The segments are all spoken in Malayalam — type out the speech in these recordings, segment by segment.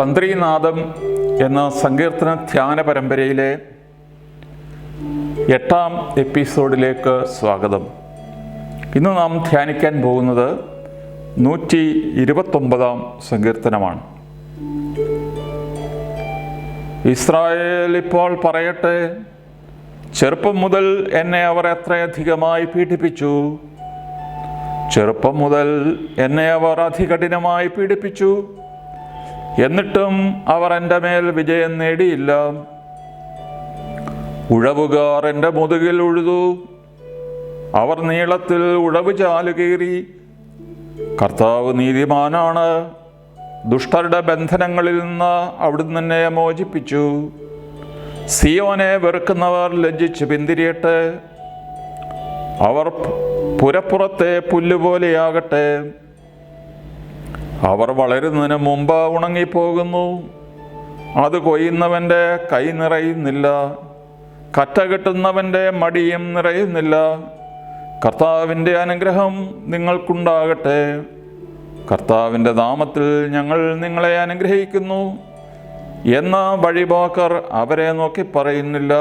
തന്ത്രീനാദം എന്ന സങ്കീർത്തന ധ്യാന പരമ്പരയിലെ എട്ടാം എപ്പിസോഡിലേക്ക് സ്വാഗതം. ഇന്ന് നാം ധ്യാനിക്കാൻ പോകുന്നത് നൂറ്റി ഇരുപത്തൊമ്പതാം സങ്കീർത്തനമാണ്. ഇസ്രായേൽ ഇപ്പോൾ പറയട്ടെ ചെറുപ്പം മുതൽ എന്നെ അവർ എത്രയധികമായി പീഡിപ്പിച്ചു? ചെറുപ്പം മുതൽ എന്നെ അവർ അതികഠിനമായി പീഡിപ്പിച്ചു. എന്നിട്ടും അവർ എന്റെ മേൽ വിജയം നേടിയില്ല. ഉഴവുകാർ എന്റെ മുതുകിൽ ഉഴുതു. അവർ നീളത്തിൽ ഉഴവ് ചാലുകേറി കർത്താവ് നീതിമാനാണ്. ദുഷ്ടരുടെ ബന്ധനങ്ങളിൽ നിന്ന് അവിടുന്ന് തന്നെ മോചിപ്പിച്ചു. സിയോനെ വെറുക്കുന്നവർ ലജ്ജിച്ച് പിന്തിരിയട്ടെ. അവർ പുരപ്പുറത്തെ പുല്ലുപോലെയാകട്ടെ. അവർ വളരുന്നതിന് മുമ്പ് ഉണങ്ങിപ്പോകുന്നു. അത് കൊയ്യുന്നവന്റെ കൈ നിറയുന്നില്ല. കറ്റ കെട്ടുന്നവന്റെ മടിയും നിറയുന്നില്ല. കർത്താവിന്റെ അനുഗ്രഹം നിങ്ങൾക്കുണ്ടാകട്ടെ. കർത്താവിന്റെ നാമത്തിൽ ഞങ്ങൾ നിങ്ങളെ അനുഗ്രഹിക്കുന്നു. എന്ന വഴിപോക്കർ അവരെ നോക്കി പറയുന്നില്ല.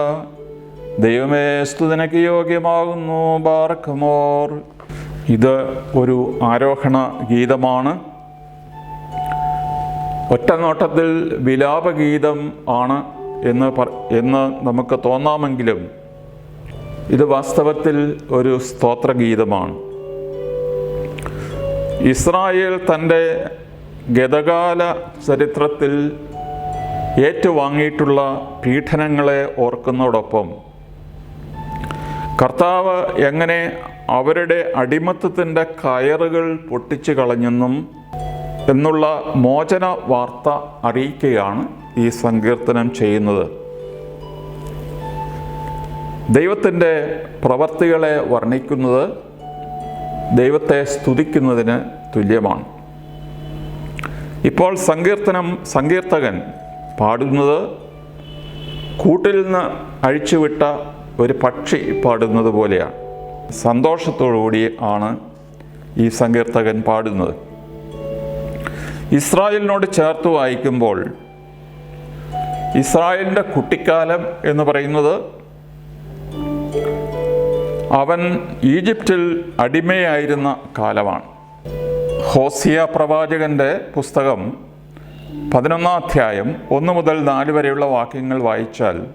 ദൈവമേ സ്തുതിനക്ക് യോഗ്യമാകുന്നു. ബാർക്കമോർ ഇത് ഒരു ആരോഹണ ഗീതമാണ്. ഒറ്റ നോട്ടത്തിൽ വിലാപഗീതം ആണ് എന്ന് പറ എന്ന് നമുക്ക് തോന്നാമെങ്കിലും ഇത് വാസ്തവത്തിൽ ഒരു സ്തോത്രഗീതമാണ്. ഇസ്രായേൽ തന്റെ ഗതകാല ചരിത്രത്തിൽ ഏറ്റുവാങ്ങിയിട്ടുള്ള പീഡനങ്ങളെ ഓർക്കുന്നതോടൊപ്പം കർത്താവ് എങ്ങനെ അവരുടെ അടിമത്തത്തിന്റെ കയറുകൾ പൊട്ടിച്ചു കളഞ്ഞെന്നും എന്നുള്ള മോചന വാർത്ത അറിയിക്കുകയാണ് ഈ സങ്കീർത്തനം ചെയ്യുന്നത്. ദൈവത്തിന്റെ പ്രവർത്തികളെ വർണിക്കുന്നത് ദൈവത്തെ സ്തുതിക്കുന്നതിന് തുല്യമാണ്. ഇപ്പോൾ സങ്കീർത്തനം സങ്കീർത്തകൻ പാടുന്നത് കൂട്ടിൽ നിന്ന് അഴിച്ചുവിട്ട ഒരു പക്ഷി പാടുന്നത് പോലെയാണ്. സന്തോഷത്തോടുകൂടി ആണ് ഈ സങ്കീർത്തകൻ പാടുന്നത്. ഇസ്രായേലിനോട് ചേർത്ത് വായിക്കുമ്പോൾ ഇസ്രായേലിന്റെ കുട്ടിക്കാലം എന്ന് പറയുന്നത് അവൻ ഈജിപ്തിൽ അടിമയായിരുന്ന കാലമാണ്. ഹോസിയ പ്രവാചകന്റെ പുസ്തകം പതിനൊന്നാം അധ്യായം ഒന്ന് മുതൽ നാല് വരെയുള്ള വാക്യങ്ങൾ വായിച്ചാൽ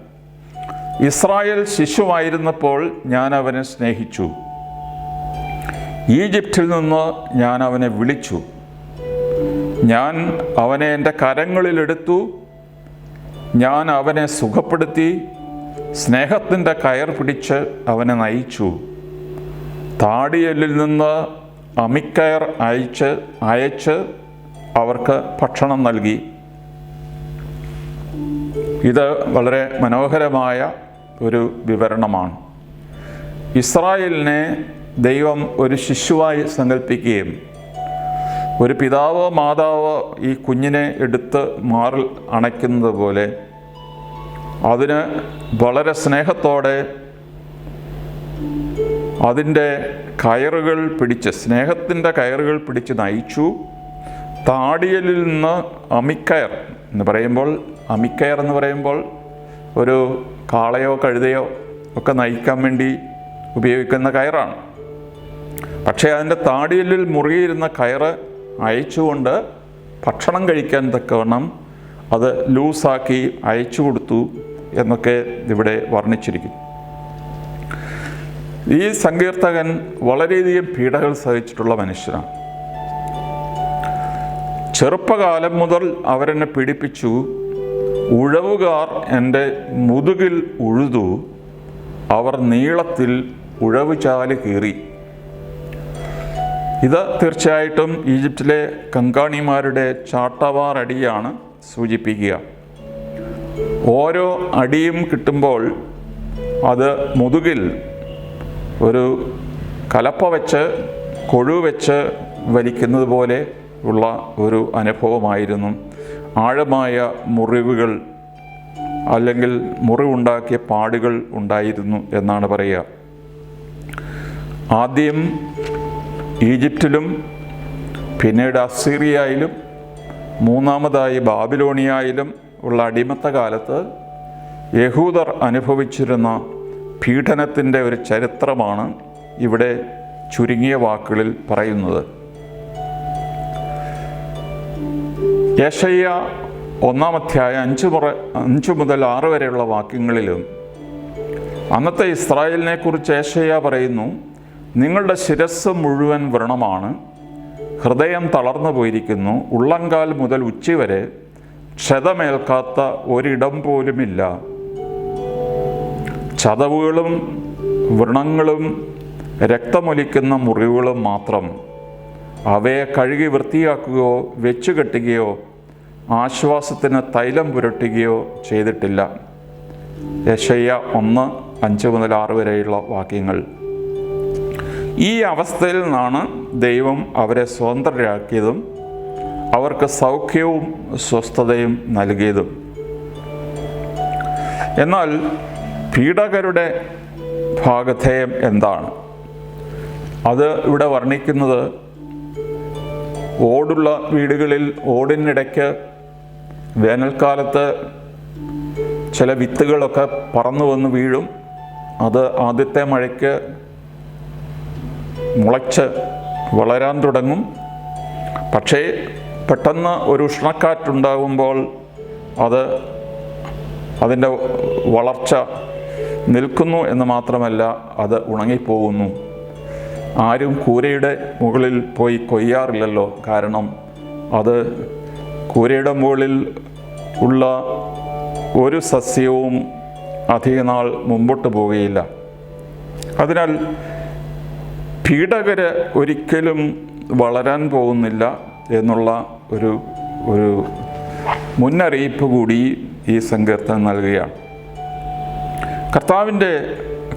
ഇസ്രായേൽ ശിശുവായിരുന്നപ്പോൾ ഞാൻ അവനെ സ്നേഹിച്ചു. ഈജിപ്തിൽ നിന്ന് ഞാൻ അവനെ വിളിച്ചു. ഞാൻ അവനെ എന്റെ കരങ്ങളിലെടുത്തു. ഞാൻ അവനെ സുഖപ്പെടുത്തി. സ്നേഹത്തിന്റെ കയർ പിടിച്ച് അവനെ നയിച്ചു. താടിയലിൽ നിന്ന് അമിക്കയർ അയച്ച് അയച്ച് അവർക്ക് ഭക്ഷണം നൽകി. ഇത് വളരെ മനോഹരമായ ഒരു വിവരണമാണ്. ഇസ്രായേലിനെ ദൈവം ഒരു ശിശുവായി സങ്കല്പിക്കുകയും ഒരു പിതാവോ മാതാവോ ഈ കുഞ്ഞിനെ എടുത്ത് മാറിൽ അണയ്ക്കുന്നത് പോലെ അതിന് വളരെ സ്നേഹത്തോടെ അതിന്റെ കയറുകൾ പിടിച്ച് സ്നേഹത്തിന്റെ കയറുകൾ പിടിച്ച് നയിച്ചു. താടിയലിൽ നിന്ന് അമിക്കയർ എന്ന് പറയുമ്പോൾ അമിക്കയർ എന്ന് പറയുമ്പോൾ ഒരു കാളയോ കഴുതയോ ഒക്കെ നയിക്കാൻ വേണ്ടി ഉപയോഗിക്കുന്ന കയറാണ്. പക്ഷേ അതിന്റെ താടിയലിൽ മുറുകിയിരുന്ന കയറ് അയച്ചുകൊണ്ട് ഭക്ഷണം കഴിക്കാൻ തക്കവണ്ണം അത് ലൂസാക്കി അയച്ചു കൊടുത്തു എന്നൊക്കെ ഇവിടെ വർണിച്ചിരിക്കുന്നു. ഈ സങ്കീർത്തകൻ വളരെയധികം പീഡകൾ സഹിച്ചിട്ടുള്ള മനുഷ്യനാണ്. ചെറുപ്പകാലം മുതൽ അവരെന്നെ പീഡിപ്പിച്ചു. ഉഴവുകാർ എന്റെ മുതുകിൽ ഉഴുതു. അവർ നീളത്തിൽ ഉഴവുചാൽ കീറി. ഇത് തീർച്ചയായിട്ടും ഈജിപ്തിലെ കങ്കാണിമാരുടെ ചാട്ടവാർ അടിയാണ് സൂചിപ്പിക്കുക. ഓരോ അടിയും കിട്ടുമ്പോൾ അത് മുതുകിൽ ഒരു കലപ്പ വെച്ച് കൊഴു വെച്ച് വലിക്കുന്നത് പോലെ ഉള്ള ഒരു അനുഭവമായിരുന്നു. ആഴമായ മുറിവുകൾ അല്ലെങ്കിൽ മുറിവുണ്ടാക്കിയ പാടുകൾ ഉണ്ടായിരുന്നു എന്നാണ് പറയുക. ആദ്യം ഈജിപ്തിലും പിന്നീട് അസീറിയയിലും മൂന്നാമതായി ബാബിലോണിയയിലും ഉള്ള അടിമത്ത കാലത്ത് യഹൂദർ അനുഭവിച്ചിരുന്ന പീഡനത്തിന്റെ ഒരു ചരിത്രമാണ് ഇവിടെ ചുരുങ്ങിയ വാക്കുകളിൽ പറയുന്നത്. യേശയ്യ ഒന്നാമധ്യായ അഞ്ച് മുറ അഞ്ച് മുതൽ ആറ് വരെയുള്ള വാക്യങ്ങളിലും അന്നത്തെ ഇസ്രായേലിനെ കുറിച്ച് ഏശയ്യ പറയുന്നു നിങ്ങളുടെ ശിരസ് മുഴുവൻ വ്രണമാണ്. ഹൃദയം തളർന്നു പോയിരിക്കുന്നു. ഉള്ളങ്കാൽ മുതൽ ഉച്ചവരെ ക്ഷതമേൽക്കാത്ത ഒരിടം പോലുമില്ല. ചതവുകളും വ്രണങ്ങളും രക്തമൊലിക്കുന്ന മുറിവുകളും മാത്രം. അവയെ കഴുകി വൃത്തിയാക്കുകയോ വെച്ചു കെട്ടുകയോ ആശ്വാസത്തിന് തൈലം പുരട്ടുകയോ ചെയ്തിട്ടില്ല. യശയ്യ ഒന്ന് അഞ്ച് മുതൽ ആറ് വരെയുള്ള വാക്യങ്ങൾ. ഈ അവസ്ഥയിൽ നിന്നാണ് ദൈവം അവരെ സ്വതന്ത്രരാക്കിയതും അവർക്ക് സൗഖ്യവും സ്വസ്ഥതയും നൽകിയതും. എന്നാൽ പീഡകരുടെ ഭാഗധേയം എന്താണ്? അത് ഇവിടെ വർണിക്കുന്നത് ഓടുള്ള വീടുകളിൽ ഓടിനിടയ്ക്ക് വേനൽക്കാലത്ത് ചില വിത്തുകളൊക്കെ പറന്നു വന്ന് വീഴും. അത് ആദ്യത്തെ മഴയ്ക്ക് മുളച്ച് വളരാൻ തുടങ്ങും. പക്ഷേ പെട്ടെന്ന് ഒരു ഉഷ്ണക്കാറ്റുണ്ടാകുമ്പോൾ അത് അതിന്റെ വളർച്ച നിൽക്കുന്നു എന്ന് മാത്രമല്ല അത് ഉണങ്ങിപ്പോകുന്നു. ആരും കൂരയുടെ മുകളിൽ പോയി കൊയ്യാറില്ലല്ലോ. കാരണം അത് കൂരയുടെ മുകളിൽ ഉള്ള ഒരു സസ്യവും അധികനാൾ മുമ്പോട്ട് പോവുകയില്ല. അതിനാൽ പീഡകര് ഒരിക്കലും വളരാൻ പോകുന്നില്ല എന്നുള്ള ഒരു ഒരു മുന്നറിയിപ്പ് കൂടി ഈ സങ്കീർത്തനം നൽകുകയാണ്. കർത്താവിന്റെ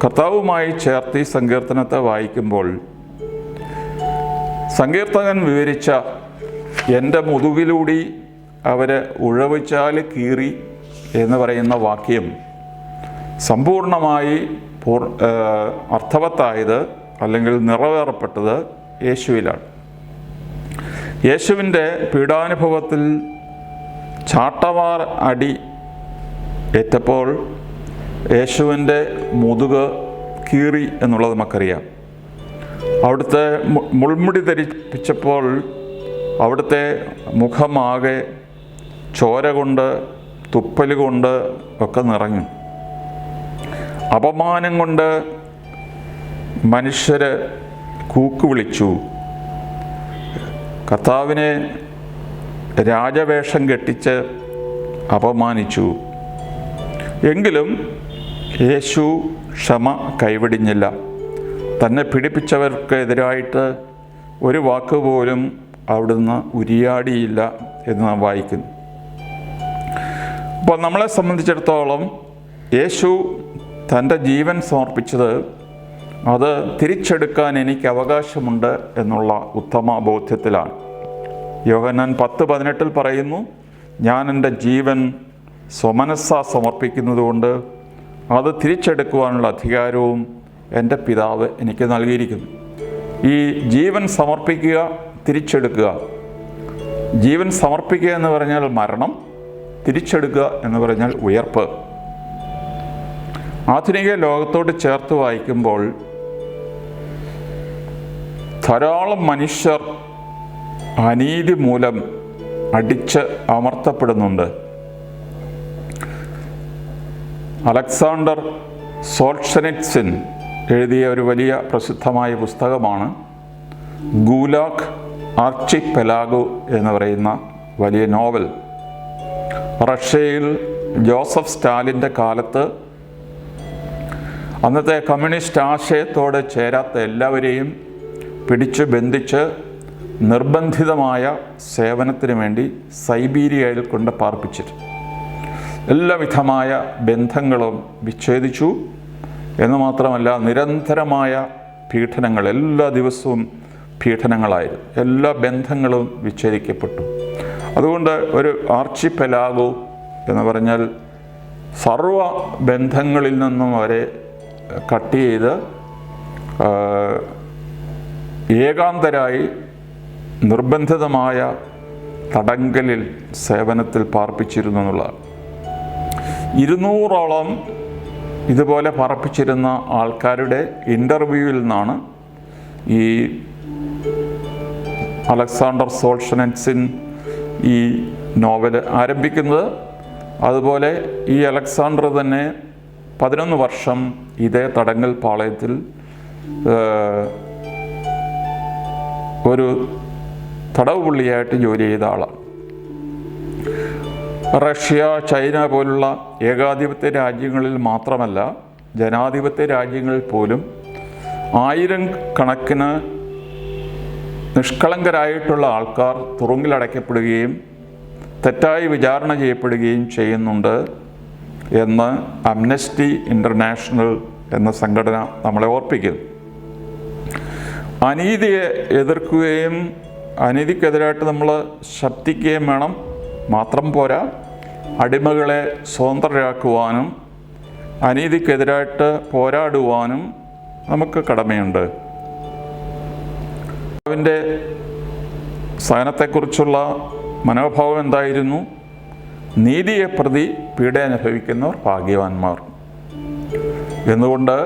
കർത്താവുമായി ചേർത്ത് ഈ സങ്കീർത്തനത്തെ വായിക്കുമ്പോൾ സങ്കീർത്തകൻ വിവരിച്ച എന്റെ മുതുകിലൂടി അവരെ ഉഴവിച്ചാൽ കീറി എന്ന് പറയുന്ന വാക്യം സമ്പൂർണമായി പൂർ അർത്ഥവത്തായത് അല്ലെങ്കിൽ നിറവേറപ്പെട്ടത് യേശുവിലാണ്. യേശുവിന്റെ പീഡാനുഭവത്തിൽ ചാട്ടവാർ അടി ഏറ്റപ്പോൾ യേശുവിന്റെ മുതുക് കീറി എന്നുള്ളത് നമുക്കറിയാം. അവിടുത്തെ മുൾമുടി ധരിപ്പിച്ചപ്പോൾ അവിടുത്തെ മുഖമാകെ ചോര കൊണ്ട് തുപ്പൽ കൊണ്ട് ഒക്കെ നിറഞ്ഞു. അപമാനം കൊണ്ട് മനുഷ്യര് കൂക്ക് വിളിച്ചു കർത്താവിനെ രാജവേഷം കെട്ടിച്ച് അപമാനിച്ചു. എങ്കിലും യേശു ക്ഷമ കൈവിടിഞ്ഞില്ല. തന്നെ പിടിപ്പിച്ചവർക്കെതിരായിട്ട് ഒരു വാക്ക് പോലും അവിടുന്ന് ഉരിയാടിയില്ല എന്ന് നാം വായിക്കുന്നു. അപ്പോൾ നമ്മളെ സംബന്ധിച്ചിടത്തോളം യേശു തന്റെ ജീവൻ സമർപ്പിച്ചത് അത് തിരിച്ചെടുക്കാൻ എനിക്ക് അവകാശമുണ്ട് എന്നുള്ള ഉത്തമ ബോധ്യത്തിലാണ്. യോഹന്നാൻ പത്ത് പതിനെട്ടിൽ പറയുന്നു ഞാൻ എന്റെ ജീവൻ സ്വമനസ്സ സമർപ്പിക്കുന്നതുകൊണ്ട് അത് തിരിച്ചെടുക്കുവാനുള്ള അധികാരവും എന്റെ പിതാവ് എനിക്ക് നൽകിയിരിക്കുന്നു. ഈ ജീവൻ സമർപ്പിക്കുക തിരിച്ചെടുക്കുക ജീവൻ സമർപ്പിക്കുക എന്ന് പറഞ്ഞാൽ മരണം തിരിച്ചെടുക്കുക എന്ന് പറഞ്ഞാൽ ഉയർപ്പ്. ആധുനിക ലോകത്തോട് ചേർത്ത് വായിക്കുമ്പോൾ ധാരാളം മനുഷ്യർ അനീതി മൂലം അടിച്ച് അമർത്തപ്പെടുന്നുണ്ട്. അലക്സാണ്ടർ സോൾഷനിറ്റ്സിൻ എഴുതിയ ഒരു വലിയ പ്രസിദ്ധമായ പുസ്തകമാണ് ഗൂലാഖ് ആർച്ചി പെലാഗു എന്ന് പറയുന്ന വലിയ നോവൽ. റഷ്യയിൽ ജോസഫ് സ്റ്റാലിന്റെ കാലത്ത് അന്നത്തെ കമ്മ്യൂണിസ്റ്റ് ആശയത്തോട് ചേരാത്ത എല്ലാവരെയും പിടിച്ച് ബന്ധിച്ച് നിർബന്ധിതമായ സേവനത്തിന് വേണ്ടി സൈബീരിയയിൽ കൊണ്ട് പാർപ്പിച്ചിരുന്നു എല്ലാവിധമായ ബന്ധങ്ങളും വിച്ഛേദിച്ചു എന്ന് മാത്രമല്ല നിരന്തരമായ പീഡനങ്ങൾ എല്ലാ ദിവസവും പീഡനങ്ങളായിരുന്നു. എല്ലാ ബന്ധങ്ങളും വിച്ഛേദിക്കപ്പെട്ടു. അതുകൊണ്ട് ഒരു ആർച്ചി പെലാഗോ എന്ന് പറഞ്ഞാൽ സർവ ബന്ധങ്ങളിൽ നിന്നും അവരെ കട്ട് ചെയ്ത് ഏകാന്തരായി നിർബന്ധിതമായ തടങ്കലിൽ സേവനത്തിൽ പാർപ്പിച്ചിരുന്നു എന്നുള്ളതാണ്. ഇരുന്നൂറോളം ഇതുപോലെ പറപ്പിച്ചിരുന്ന ആൾക്കാരുടെ ഇന്റർവ്യൂവിൽ നിന്നാണ് ഈ അലക്സാണ്ടർ സോൾഷനൻസിൻ ഈ നോവൽ ആരംഭിക്കുന്നത്. അതുപോലെ ഈ അലക്സാണ്ടർ തന്നെ പതിനൊന്ന് വർഷം ഇതേ തടങ്കൽ പാളയത്തിൽ തടവ് പുള്ളിയായിട്ട് ജോലി ചെയ്ത ആളാണ്. റഷ്യ ചൈന പോലുള്ള ഏകാധിപത്യ രാജ്യങ്ങളിൽ മാത്രമല്ല ജനാധിപത്യ രാജ്യങ്ങളിൽ പോലും ആയിരം കണക്കിന് നിഷ്കളങ്കരായിട്ടുള്ള ആൾക്കാർ തുറുങ്കിലടയ്ക്കപ്പെടുകയും തെറ്റായി വിചാരണ ചെയ്യപ്പെടുകയും ചെയ്യുന്നുണ്ട് എന്ന് അംനസ്റ്റി ഇന്റർനാഷണൽ എന്ന സംഘടന നമ്മളെ ഓർപ്പിക്കുന്നു. അനീതിയെ എതിർക്കുകയും അനീതിക്കെതിരായിട്ട് നമ്മൾ ശബ്ദിക്കുകയും വേണം. മാത്രം പോരാ. അടിമകളെ സ്വതന്ത്രരാക്കുവാനും അനീതിക്കെതിരായിട്ട് പോരാടുവാനും നമുക്ക് കടമയുണ്ട്. അവന്റെ സഹനത്തെക്കുറിച്ചുള്ള മനോഭാവം എന്തായിരുന്നു? നീതിയെ പ്രതി പീഡ അനുഭവിക്കുന്നവർ ഭാഗ്യവാന്മാർ. എന്നുകൊണ്ട്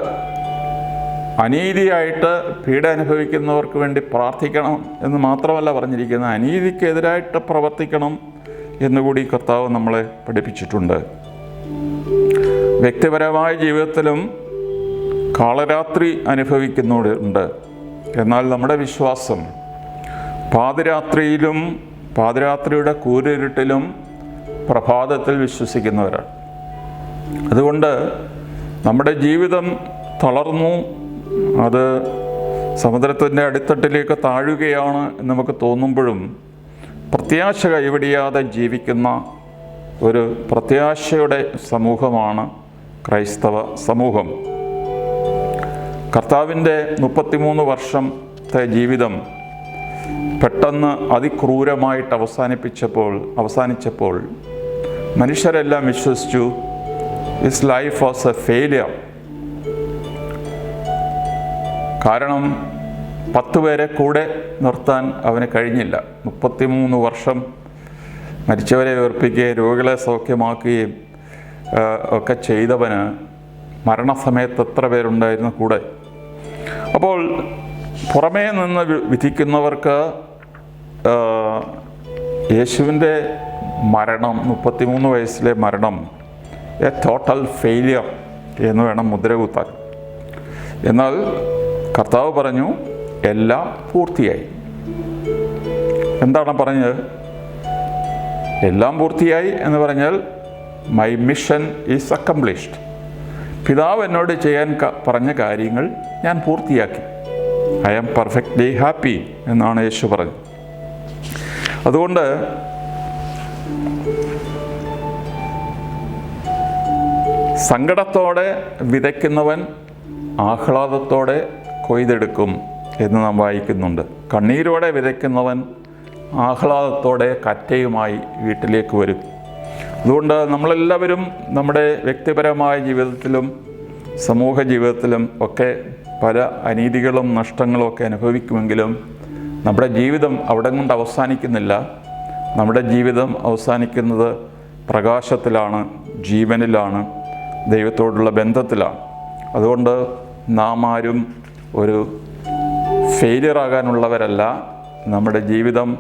അനീതിയായിട്ട് പീഡ അനുഭവിക്കുന്നവർക്ക് വേണ്ടി പ്രാർത്ഥിക്കണം എന്ന് മാത്രമല്ല പറഞ്ഞിരിക്കുന്നത്. അനീതിക്കെതിരായിട്ട് പ്രവർത്തിക്കണം എന്നുകൂടി കർത്താവ് നമ്മളെ പഠിപ്പിച്ചിട്ടുണ്ട്. വ്യക്തിപരമായ ജീവിതത്തിലും കാളരാത്രി അനുഭവിക്കുന്നവരുണ്ട് എന്നാൽ നമ്മുടെ വിശ്വാസം പാതിരാത്രിയിലും പാതിരാത്രിയുടെ കൂരിരുട്ടിലും പ്രഭാതത്തിൽ വിശ്വസിക്കുന്നവരാണ്. അതുകൊണ്ട് നമ്മുടെ ജീവിതം തളർന്നു അത് സമുദ്രത്തിന്റെ അടിത്തട്ടിലേക്ക് താഴുകയാണ് എന്ന് നമുക്ക് തോന്നുമ്പോഴും പ്രത്യാശ കൈവടിയാതെ ജീവിക്കുന്ന ഒരു പ്രത്യാശയുടെ സമൂഹമാണ് ക്രൈസ്തവ സമൂഹം. കർത്താവിന്റെ മുപ്പത്തിമൂന്ന് വർഷത്തെ ജീവിതം പെട്ടെന്ന് അതിക്രൂരമായിട്ട് അവസാനിപ്പിച്ചപ്പോൾ അവസാനിച്ചപ്പോൾ മനുഷ്യരെല്ലാം വിശ്വസിച്ചു his life was a failure കാരണം പത്ത് പേരെ കൂടെ നിർത്താൻ അവന് കഴിഞ്ഞില്ല. മുപ്പത്തിമൂന്ന് വർഷം മരിച്ചവരെ ഉയർപ്പിക്കുകയും രോഗികളെ സൗഖ്യമാക്കുകയും ഒക്കെ ചെയ്തവന് മരണസമയത്ത് എത്ര പേരുണ്ടായിരുന്നു കൂടെ? അപ്പോൾ പുറമേ നിന്ന് വിധിക്കുന്നവർക്ക് യേശുവിന്റെ മരണം മുപ്പത്തിമൂന്ന് വയസ്സിലെ മരണം എ ടോട്ടൽ ഫെയിലിയർ എന്ന് വേണം മുദ്ര കുത്താൻ എന്നാൽ കർത്താവ് പറഞ്ഞു എല്ലാം പൂർത്തിയായി. എന്താണ് പറഞ്ഞത്? എല്ലാം പൂർത്തിയായി എന്ന് പറഞ്ഞാൽ മൈ മിഷൻ ഈസ് അക്കംപ്ലിഷ്ഡ് പിതാവ് എന്നോട് ചെയ്യാൻ പറഞ്ഞ കാര്യങ്ങൾ ഞാൻ പൂർത്തിയാക്കി. ഐ ആം പെർഫെക്റ്റ്ലി ഹാപ്പി എന്നാണ് യേശു പറഞ്ഞത്. അതുകൊണ്ട് സങ്കടത്തോടെ വിതയ്ക്കുന്നവൻ ആഹ്ലാദത്തോടെ കൊയ്തെടുക്കും എന്ന് നാം വായിക്കുന്നുണ്ട്. കണ്ണീരോടെ വിതയ്ക്കുന്നവൻ ആഹ്ലാദത്തോടെ കറ്റയുമായി വീട്ടിലേക്ക് വരും. അതുകൊണ്ട് നമ്മളെല്ലാവരും നമ്മുടെ വ്യക്തിപരമായ ജീവിതത്തിലും സമൂഹ ജീവിതത്തിലും ഒക്കെ പല അനീതികളും നഷ്ടങ്ങളും ഒക്കെ അനുഭവിക്കുമെങ്കിലും നമ്മുടെ ജീവിതം അവിടെ കൊണ്ട് അവസാനിക്കുന്നില്ല. നമ്മുടെ ജീവിതം അവസാനിക്കുന്നത് പ്രകാശത്തിലാണ് ജീവനിലാണ് ദൈവത്തോടുള്ള ബന്ധത്തിലാണ്. അതുകൊണ്ട് നാം ആരും ഒരു ഫെയിലിയർ ആകാനുള്ളവരല്ല. നമ്മുടെ ജീവിതം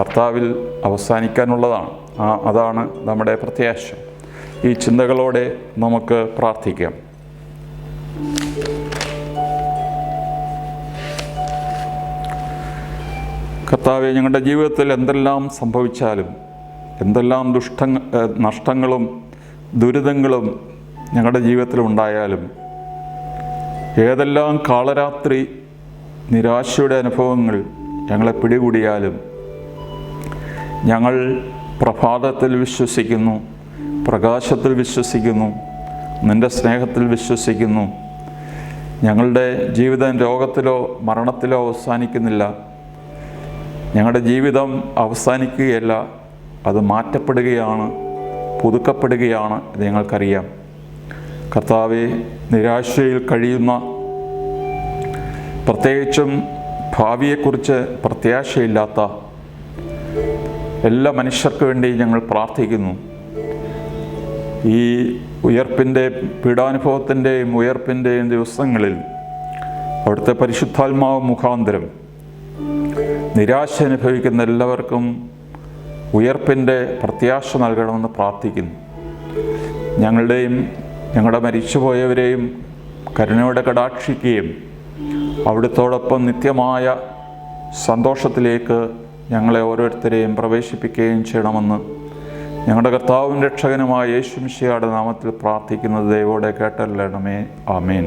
കർത്താവിൽ അവസാനിക്കാനുള്ളതാണ്. ആ അതാണ് നമ്മുടെ പ്രത്യാശ. ഈ ചിന്തകളോടെ നമുക്ക് പ്രാർത്ഥിക്കാം. കർത്താവെ ഞങ്ങളുടെ ജീവിതത്തിൽ എന്തെല്ലാം സംഭവിച്ചാലും എന്തെല്ലാം ദുഷ്ട നഷ്ടങ്ങളും ദുരിതങ്ങളും ഞങ്ങളുടെ ജീവിതത്തിൽ ഉണ്ടായാലും ഏതെല്ലാം കാളരാത്രി നിരാശയുടെ അനുഭവങ്ങൾ ഞങ്ങളെ പിടികൂടിയാലും ഞങ്ങൾ പ്രഭാതത്തിൽ വിശ്വസിക്കുന്നു പ്രകാശത്തിൽ വിശ്വസിക്കുന്നു നിന്റെ സ്നേഹത്തിൽ വിശ്വസിക്കുന്നു. ഞങ്ങളുടെ ജീവിതം രോഗത്തിലോ മരണത്തിലോ അവസാനിക്കുന്നില്ല. ഞങ്ങളുടെ ജീവിതം അവസാനിക്കുകയല്ല അത് മാറ്റപ്പെടുകയാണ് പുതുക്കപ്പെടുകയാണ് ഇത് ഞങ്ങൾക്കറിയാം. കർത്താവെ നിരാശയിൽ കഴിയുന്ന പ്രത്യേകിച്ചും ഭാവിയെക്കുറിച്ച് പ്രത്യാശയില്ലാത്ത എല്ലാ മനുഷ്യർക്ക് വേണ്ടി ഞങ്ങൾ പ്രാർത്ഥിക്കുന്നു. ഈ ഉയർപ്പിന്റെ പീഡാനുഭവത്തിന്റെയും ഉയർപ്പിന്റെയും ദിവസങ്ങളിൽ അവിടുത്തെ പരിശുദ്ധാത്മാവ് മുഖാന്തരം നിരാശ അനുഭവിക്കുന്ന എല്ലാവർക്കും ഉയർപ്പിന്റെ പ്രത്യാശ നൽകണമെന്ന് പ്രാർത്ഥിക്കുന്നു. ഞങ്ങളുടെയും ഞങ്ങളുടെ മരിച്ചുപോയവരെയും കരുണയോടെ കടാക്ഷിക്കുകയും അവിടുത്തോടൊപ്പം നിത്യമായ സന്തോഷത്തിലേക്ക് ഞങ്ങളെ ഓരോരുത്തരെയും പ്രവേശിപ്പിക്കുകയും ചെയ്യണമെന്ന് ഞങ്ങളുടെ കർത്താവും രക്ഷകനുമായ യേശുമിശിയുടെ നാമത്തിൽ പ്രാർത്ഥിക്കുന്നത് ദൈവോടെ കേട്ടല്ലണമേ ആമേൻ.